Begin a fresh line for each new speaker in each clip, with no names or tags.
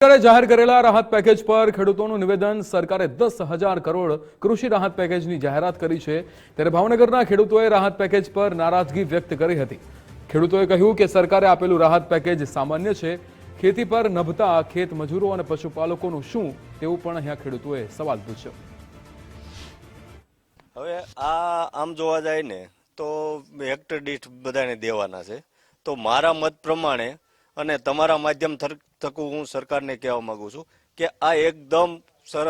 સરકારે જાહેર કરેલા રાહત પેકેજ પર ખેડૂતોનું નિવેદન સરકારે દસ હજાર કરોડ કૃષિ રાહત પેકેજની જાહેરાત કરી છે. ત્યારે ભાવનગરના ખેડૂતોએ રાહત પેકેજ પર નારાજગી વ્યક્ત કરી હતી. ખેડૂતોએ કહ્યું કે સરકારે આપેલું રાહત પેકેજ સામાન્ય છે. ખેતી પર નભતા ખેત મજૂરો અને પશુપાલકોનું શું તેવું પણ અહીંયા ખેડૂતોએ સવાલ પૂછ્યો.
હવે આ આમ જોવા જાય ને, તો હેક્ટર દીઠ બધાને દેવાના છે. તો મારા મત પ્રમાણે અને તમારા માધ્યમ થકું હું સરકારને કહેવા માગું છું કે આ એકદમ સર,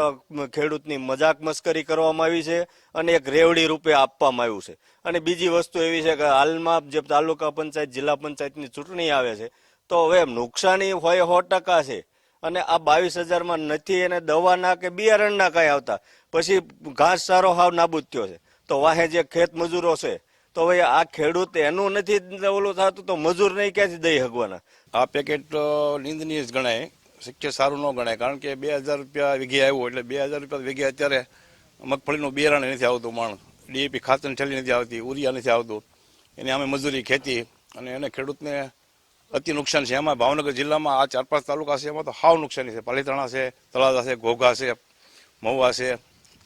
ખેડૂતની મજાક મસ્કરી કરવામાં આવી છે અને એક રેવડી રૂપે આપવામાં આવ્યું છે. અને બીજી વસ્તુ એવી છે કે હાલમાં જે તાલુકા પંચાયત, જિલ્લા પંચાયતની ચૂંટણી આવે છે, તો હવે નુકસાની હોય સો ટકા છે. અને આ બાવીસ હજારમાં નથી એને દવાના કે બિયારણના કાંઈ આવતા. પછી ઘાસ સારો હાવ નાબૂદ થયો છે. તો વાહે જે ખેત મજૂરો છે તો હવે આ ખેડૂત એનું નથી ઓલું થતું તો મજૂર નહીં ક્યાંથી દઈ હગવાના?
આ પેકેટ નિંદનીય જ ગણાય. શક્ય સારું ન ગણાય, કારણ કે બે હજાર રૂપિયા વીઘે આવ્યું એટલે બે હજાર રૂપિયા વીઘે અત્યારે મગફળીનું બિયારણ નથી આવતું માણ ડીએપી ખાતર ઠેલી નથી આવતી ઉરિયા નથી આવતું. એની અમે મજૂરી ખેતી અને એને ખેડૂતને અતિ નુકસાન છે. એમાં ભાવનગર જિલ્લામાં આ ચાર પાંચ તાલુકા છે, એમાં તો હાવ નુકસાની છે. પાલીતાણા છે, તળાજા છે, ઘોઘા છે, મહુવા છે,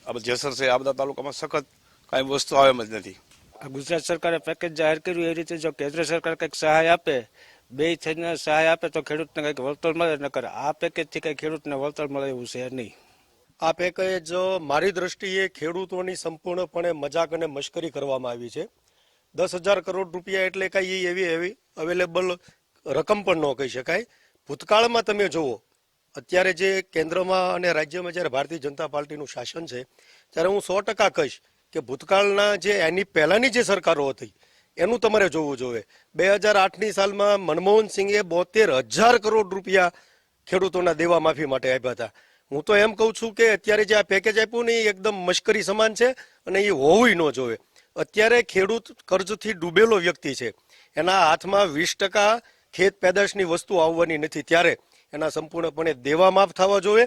આ જેસર છે, આ બધા તાલુકામાં સખત કાંઈ વસ્તુ આવે જ નથી.
આ ગુજરાત સરકારે પેકેજ જાહેર કર્યું, એ રીતે જો કેન્દ્ર સરકાર કંઈક સહાય આપે, બે થઈને સહાય આપે, તો ખેડૂતને કંઈક વળતર મળે, નકર આ પેકેજથી કંઈ ખેડૂતને વળતર મળે એવું છે નહીં.
આ પેકેજ મારી દ્રષ્ટિએ ખેડૂતોની સંપૂર્ણપણે મજાક અને મશ્કરી કરવામાં આવી છે. દસ હજાર કરોડ રૂપિયા એટલે કાંઈ એવી એવી અવેલેબલ રકમ પણ ન કહી શકાય. ભૂતકાળમાં તમે જુઓ, અત્યારે જે કેન્દ્રમાં અને રાજ્યમાં જ્યારે ભારતીય જનતા પાર્ટીનું શાસન છે, ત્યારે હું સો ટકા કહીશ કે ભૂતકાળના જે એની પહેલાંની જે સરકારો હતી, એનું તમારે જોવું જોઈએ. બે હજાર આઠની સાલમાં મનમોહન સિંઘે બોતેર હજાર કરોડ રૂપિયા ખેડૂતોના દેવા માફી માટે આપ્યા હતા. હું તો એમ કહું છું કે અત્યારે જે આ પેકેજ આપ્યું ને, એ એકદમ મશ્કરી સમાન છે અને એ હોવું ન જોવે અત્યારે ખેડૂત કર્જથી ડૂબેલો વ્યક્તિ છે. એના હાથમાં વીસ ટકા ખેત પેદાશની વસ્તુ આવવાની નથી. ત્યારે એના સંપૂર્ણપણે દેવા માફ થવા જોઈએ.